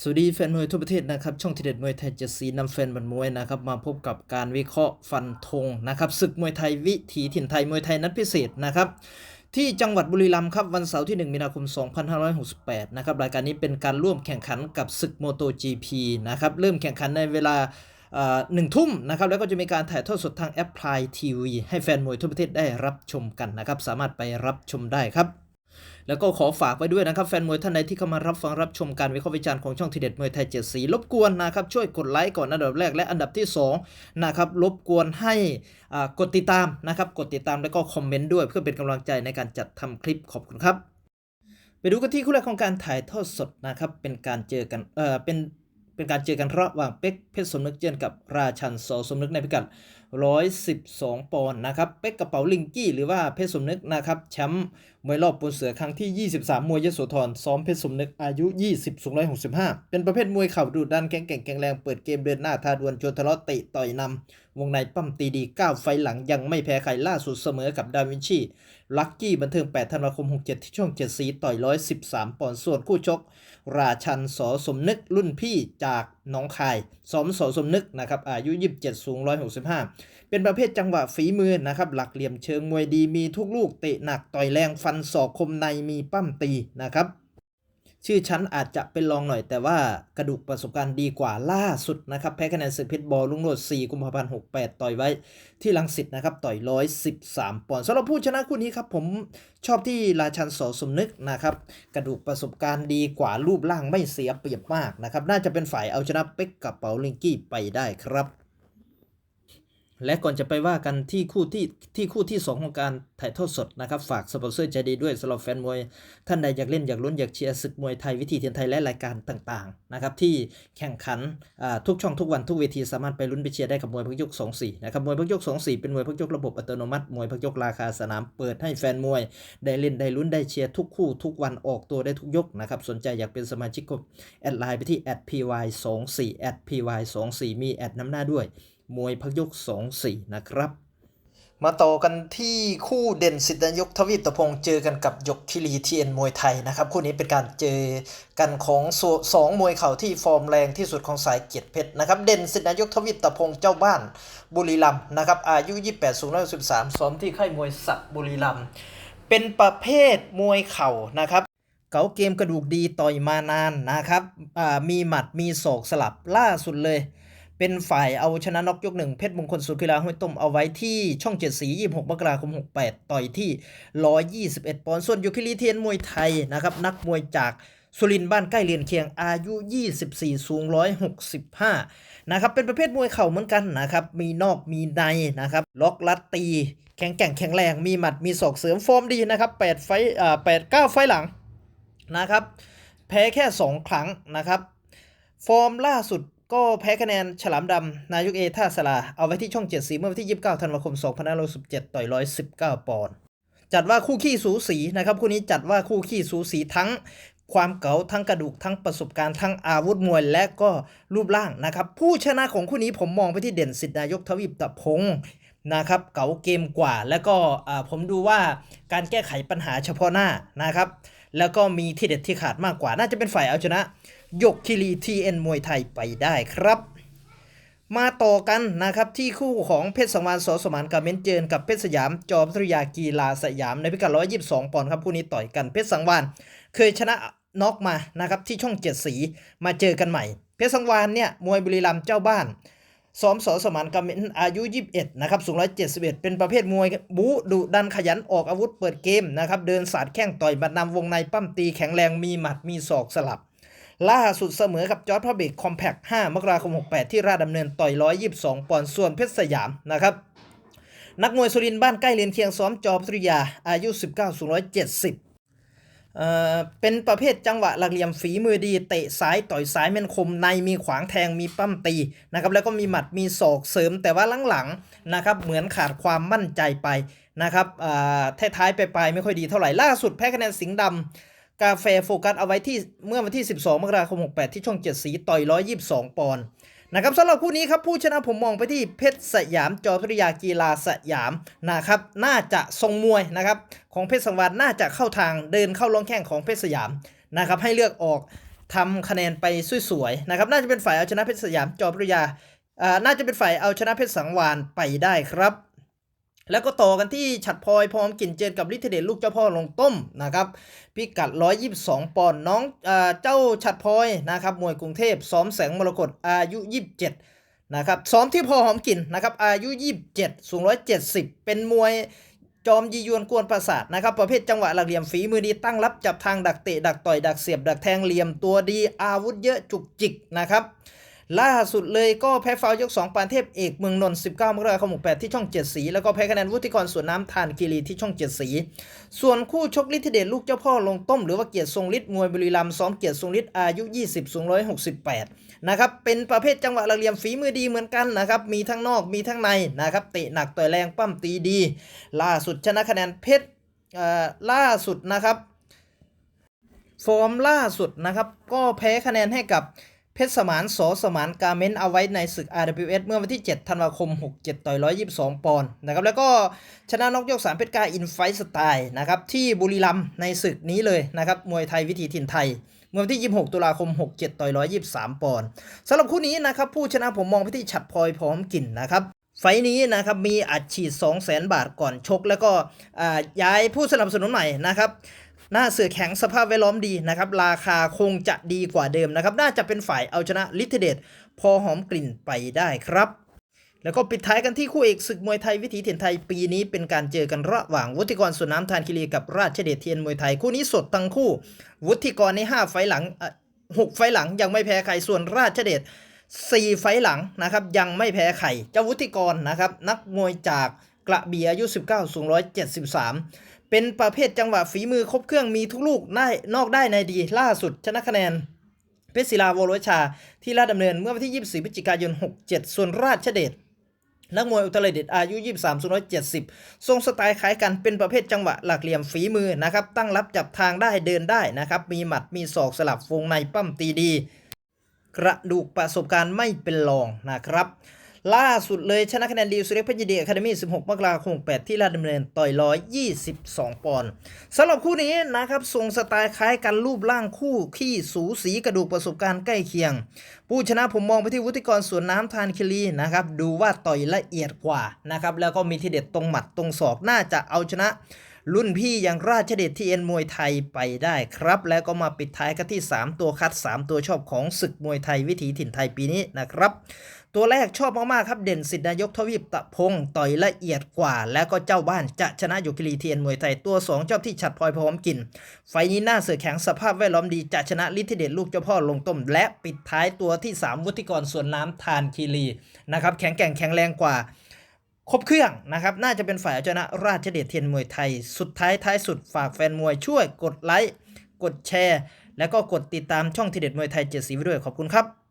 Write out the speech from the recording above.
สวัสดีแฟนมวยทั่วประเทศนะครับ ช่องทีเด็ดมวยไทยเจ็ดสีนำแฟนบันมวยนะครับ มาพบกับการวิเคราะห์ฟันธงนะครับศึกมวยไทยวิถีถิ่นไทยมวยไทยนัดพิเศษนะครับที่จังหวัดบุรีรัมย์ครับวันเสาร์ที่ 1 มีนาคม 2568 นะครับรายการนี้เป็นการร่วมแข่งขันกับศึกโมโต GP นะครับเริ่มแข่งขันในเวลาหนึ่งทุ่มนะครับแล้วก็จะมีการถ่ายทอดสดทางแอปพลายทีวีให้แฟนมวยทั่วประเทศได้รับชมกันนะครับสามารถไปรับชมได้ครับ แล้วก็ขอฝากไว้ด้วยนะครับแฟนมวยท่านใดที่เข้ามารับฟังรับชมการวิเคราะห์วิจารณ์ของช่องทีเด็ดมวยไทยเจ็ดสีรบกวนนะครับช่วยกดไลค์ก่อนอันดับแรกและอันดับที่สองนะครับรบกวนให้กดติดตามนะครับกดติดตามแล้วก็คอมเมนต์ด้วยเพื่อเป็นกำลังใจในการจัดทำคลิปขอบคุณครับ ไปดูกันที่คู่แรกของการถ่ายทอดสดนะครับเป็นการเจอกันเออเป็น เป็นการเจอกันระหว่างเป็กเพชรสมนึกเจอกับราชันสอสมนึกในพิกัด 112 ปอนด์นะครับ เป็กกระเป๋าลิงกี้หรือว่าเพชรสมนึกนะครับแชมป์มวยรอบปูนเสือครั้งที่ 23 มวยยโสธรซ้อมเพชรสมนึกอายุ 20 สูง165 เป็นประเภทมวยเข่าดูดันแข็งแกร่งแข็งแรงเปิดเกมเดินหน้าทาดวลชวนทะเลาะเตะต่อยนำ วงในปั้มตีดี 9 ไฟหลังยังไม่แพ้ใครล่าสุดเสมอกับดาวินชีลักกี้บันเทิง 8 ธันวาคม 67 ที่ช่อง 7 สีต่อย 113 ปอนด์ส่วนคู่ชก ราชันสอสมนึกรุ่นพี่จากหน้องคายซ้อมสอสมนึกนะครับอายุ 27 สูง 165 เป็นประเภทจังหวะฝีมือนะครับหลักเหลี่ยมเชิงมวยดีมีทุกลูกเตะหนักต่อยแรงฟันศอกคมในมีปั้มตีนะครับ ชื่อชั้นอาจจะเป็นรองหน่อย แต่ว่ากระดูกประสบการณ์ดีกว่าล่าสุดนะครับ แพ้คะแนนศึกเพชรบอลลุงโรด4กุมภาพันธ์68 ต่อยไว้ที่ลังสิตนะครับ ต่อย113 ปอนด์สำหรับผู้ชนะคู่นี้ครับ ผมชอบที่ราชันสอสมนึกนะครับ กระดูกประสบการณ์ดีกว่ารูปร่างไม่เสียเปรียบมากนะครับ น่าจะเป็นฝ่ายเอาชนะเป็กกับเปาลิงกี้ไปได้ครับ และก่อนจะไปว่ากันที่คู่ที่ที่คู่ที่ 2 ของการถ่ายทอดสดนะครับ ฝากสปอนเซอร์ใจดีด้วยสำหรับแฟนมวย ท่านใดอยากเล่นอยากลุ้นอยากเชียร์ศึกมวยไทยวิธีเทียนไทยและรายการต่างๆนะครับที่แข่งขันทุกช่องทุกวันทุกเวทีสามารถไปลุ้นไปเชียร์ได้กับมวยพักยก24นะครับมวยพักยก24เป็นมวยพักยกระบบอัตโนมัติมวยพักยกราคาสนามเปิดให้แฟนมวย ได้เล่นได้ลุ้นได้เชียร์ทุกคู่ทุกวันออกตัวได้ทุกยกนะครับสนใจอยากเป็นสมาชิกก็แอดไลน์ไปที่ @py24 @py24 มีแอดน้ำหน้าด้วย มวยพักยก 2-4 นะครับ มาต่อกันที่คู่เด่นสิทธิ์นายกทวีปตะพงษ์เจอกันกับยกคิรีทีเอ็นมวยไทยนะครับ คู่นี้เป็นการเจอกันของสสองมวยเข่าที่ฟอร์มแรงที่สุดของสายเกียรติเพชรนะครับ เด่นสิทธิ์นายกทวีปตะพงษ์เจ้าบ้านบุรีรัมย์นะครับ อายุ 28สูง113ซ้อมที่ค่ายมวยสักบุรีรัมย์เป็นประเภทมวยเข่านะครับเก๋าเกมกระดูกดีต่อยมานานนะครับ มีหมัดมีศอกสลับล่าสุดเลย เป็นฝ่ายเอาชนะน็อกยกหนึ่งเพชรมงคลสุขีลาห้วยต้มเอาไว้ที่ช่องเจ็ดสี26มกราคม68ต่อยที่121ปอนด์ส่วนยูคิริเทียนมวยไทยนะครับนักมวยจากสุรินทร์บ้านใกล้เรียนเคียงอายุ 24 สูง 165 นะครับ เป็นประเภทมวยเข่าเหมือนกันนะครับ มีนอกมีในนะครับ ล็อกลัดตี แข็งแกร่งแข็งแรง มีหมัดมีศอกเสริมฟอร์มดีนะครับ 8 ไฟอ่า8 9 ไฟหลังนะครับ แพ้แค่ 2 ครั้งนะครับ ฟอร์มล่าสุด ก็แพ้คะแนนฉลามดำ นายกเอท่าสลา เอาไว้ที่ช่อง7สีเมื่อวันที่ 29 ธันวาคม 2517ต่อย 119 ปอนด์จัดว่าคู่ขี้สูสีนะครับคู่นี้จัดว่าคู่ขี้สูสีทั้งความเก๋าทั้งกระดูกทั้งประสบการณ์ทั้งอาวุธมวยและก็รูปร่างนะครับผู้ชนะของคู่นี้ผมมองไปที่เด่นสิทธินายกทวีปตะพงศ์นะครับเก๋าเกมกว่า แล้วก็ผมดูว่าการแก้ไขปัญหาเฉพาะหน้านะครับ แล้วก็มีที่เด็ดที่ขาดมากกว่าน่าจะเป็นฝ่ายเอาชนะ ยกคิรีทีเอ็นมวยไทยไปได้ครับ มาต่อกันนะครับที่คู่ของเพชรสังวานสอสมานกับเมนเจินกับเพชรสยามจอมพัทยากีฬาสยามในพิกัด122 ปอนด์ครับคู่นี้ต่อยกันเพชรสังวานเคยชนะน็อกมานะครับที่ช่องเจ็ดสีมาเจอกันใหม่ เพชรสังวานเนี่ยมวยบุรีรัมย์เจ้าบ้านซ้อมสอสมานกับเมนอายุ 21 นะครับ สูง 171 เป็นประเภทมวยบูดุดันขยันออกอาวุธเปิดเกมนะครับ เดินสาดแข้งต่อยบัดนำวงในปั้มตีแข็งแรงมีหมัดมีศอกสลับ ล่าสุดเสมอกับจอร์ดพาเบกคอมแพค5มกราคม 68 ที่ราชดำเนินต่อย 122 ปอนด์ส่วนเพชรสยามนะครับนักมวยสุรินทร์บ้านใกล้เรียนเคียงซ้อมจอพัทยา อายุ 19สูง170เอ่อเป็นประเภทจังหวะหลักเหลี่ยมฝีมือดี เตะซ้ายต่อยซ้ายแม่นคมในมีขวางแทงมีปั้มตีนะครับแล้วก็มีหมัดมีศอกเสริมแต่ว่าหลังๆนะครับเหมือนขาดความมั่นใจไปนะครับอ่าท้ายๆไปๆไม่ค่อยดีเท่าไหร่ล่าสุดแพ้คะแนนสิงห์ดำ กาแฟโฟกัสเอาไว้ที่เมื่อวันที่ 12 มกราคม 68 ที่ช่อง 7 สีต่อย 122 ปอนด์นะครับสำหรับคู่นี้ครับผู้ชนะผมมองไปที่เพชรสยามจอพิริยากีฬาสยามนะครับน่าจะทรงมวยนะครับของเพชรสังวานน่าจะเข้าทางเดินเข้าลงแข้งของเพชรสยามนะครับให้เลือกออกทำคะแนนไปสวยๆนะครับน่าจะเป็นฝ่ายเอาชนะเพชรสยามจอปริยาอ่าน่าจะเป็นฝ่ายเอาชนะเพชรสังวานไปได้ครับ แล้วก็ต่อกันที่ฉัดพลอยพร้อมกินเจนกับลิทธเดชลูกเจ้าพ่อลงต้มนะครับพิกัด 122 ปอนด์น้องเจ้าฉัดพลอยนะครับมวยกรุงเทพซ้อมแสงมรกตอายุ 27นะครับซ้อมที่พอหอมกินนะครับอายุ 27 สูง 170 เป็นมวยจอมยียวนกวนประสาทนะครับประเภทจังหวะหลักเหลี่ยมฝีมือดีตั้งรับจับทางดักเตะดักต่อยดักเสียบดักแทงเหลี่ยมตัวดีอาวุธเยอะจุกจิกนะครับ ล่าสุดเลยก็แพ้ฟาวยก 2 ปานเทพเอกเมืองนนท์19มกราคม68ที่ช่อง 7 สี แล้วก็แพ้คะแนนวุฒิกรสวนน้ำทานคีรีที่ช่อง 7 สี ส่วนคู่ชกฤทธิเดชลูกเจ้าพ่อลงต้มหรือว่าเกียรติทรงฤทธิ์มวยบุรีรัมย์ซ้อมเกียรติทรงฤทธิ์อายุ 20สูง168 นะครับ เป็นประเภทจังหวะหลักเหลี่ยมฝีมือดีเหมือนกันนะครับ มีทั้งนอกมีทั้งในนะครับเตะหนักต่อยแรงปั้มตีดี ล่าสุดชนะคะแนนเพชรเอ่อล่าสุดนะครับฟอร์มล่าสุดนะครับ ก็แพ้คะแนนให้กับ เพชรสมานสอสมานกาเมนเอาไว้ในศึก RWS เมื่อวันที่ 7 ธันวาคม 67 ต่อย122 ปอนด์นะครับ แล้วก็ชนะนกยก 3 เพชรกาอินไฟสไตล์นะครับ ที่บุรีรัมย์ในศึกนี้เลยนะครับ มวยไทยวิถีถิ่นไทย เมื่อวันที่ 26 ตุลาคม 67 ต่อย123 ปอนด์สำหรับคู่นี้นะครับ ผู้ชนะผมมองไปที่ฉัดพลอยพร้อมกลิ่นนะครับไฟนี้นะครับมีอัดฉีด 2 0 0 0 0 0 บาทก่อนชก แล้วก็ย้ายผู้สนับสนุนใหม่นะครับ หน้าเสือแข็งสภาพแวดล้อมดีนะครับ ราคาคงจะดีกว่าเดิมนะครับ น่าจะเป็นฝ่ายเอาชนะลิทเดชพอหอมกลิ่นไปได้ครับแล้วก็ปิดท้ายกันที่คู่เอกศึกมวยไทยวิถีเถิ่นไทยปีนี้เป็นการเจอกันระหว่างวุฒิกรสวนน้ำทานคิรีกับราชเดชเทียนมวยไทยคู่นี้สดทั้งคู่ วุฒิกรใน 5 ไฟหลังเอ่อหกไฟหลังยังไม่แพ้ใครส่วนราชเดช4ไฟหลังนะครับยังไม่แพ้ใครเจ้าวุฒิกรนะครับนักมวยจากกระบี่อายุ 19 สูง 173 เป็นประเภทจังหวะฝีมือครบเครื่องมีทุกลูกได้นอกได้ในดีล่าสุดชนะคะแนนเพชรศิลาวโรชา ที่ราชดำเนินเมื่อวันที่ 24 พฤศจิกายน 67 ส่วนราชเดชนักมวยอุตรดิตอายุ 23สูง170 ทรงสไตล์คล้ายกันเป็นประเภทจังหวะหลักเหลี่ยมฝีมือนะครับ ตั้งรับจับทางได้เดินได้นะครับ มีหมัดมีศอกสลับวงในปั้มตีดี กระดูกประสบการณ์ไม่เป็นรองนะครับ ล่าสุดเลยชนะคะแนนดีสุเล็กเพชรยิดีอะคาเดมี่ 16 มกราคม 8 ที่ราชดำเนินต่อย 122 ปอนด์สำหรับคู่นี้นะครับทรงสไตล์คล้ายกันรูปร่างคู่ขี้สูสีกระดูกประสบการณ์ใกล้เคียง ผู้ชนะผมมองไปที่วุฒิกรสวนน้ำทานคิรีนะครับ ดูว่าต่อยละเอียดกว่านะครับ แล้วก็มีทีเด็ดตรงหมัดตรงศอกน่าจะเอาชนะรุ่นพี่อย่างราชเดชทีเอ็นมวยไทยไปได้ครับ แล้วก็มาปิดท้ายกันที่ 3 ตัวคัด 3 ตัวชอบของศึกมวยไทยวิถีถิ่นไทยปีนี้นะครับ ตัวแรกชอบมากๆครับเด่นสิทธินายกทวีปตะพงต่อยละเอียดกว่า แล้วก็เจ้าบ้านจะชนะอยู่กิรีเทียนมวยไทยตัว2ชอบที่ฉัดพลอยพร้อมกิน ไฟนี้หน้าเสือแข็งสภาพแวดล้อมดีจะชนะลิทธิเดชลูกเจ้าพ่อลงต้ม และปิดท้ายตัวที่ 3 วุฒิกรส่วนน้ำทานคีรีนะครับแข็งแกร่งแข็งแรงกว่าครบเครื่องนะครับ น่าจะเป็นฝ่ายเอาชนะราชเดชเทียนมวยไทย สุดท้ายท้ายสุดฝากแฟนมวยช่วยกดไลค์ กดแชร์ แล้วก็กดติดตามช่องทีเด็ดมวยไทยเจ็ดสีไว้ด้วยขอบคุณครับ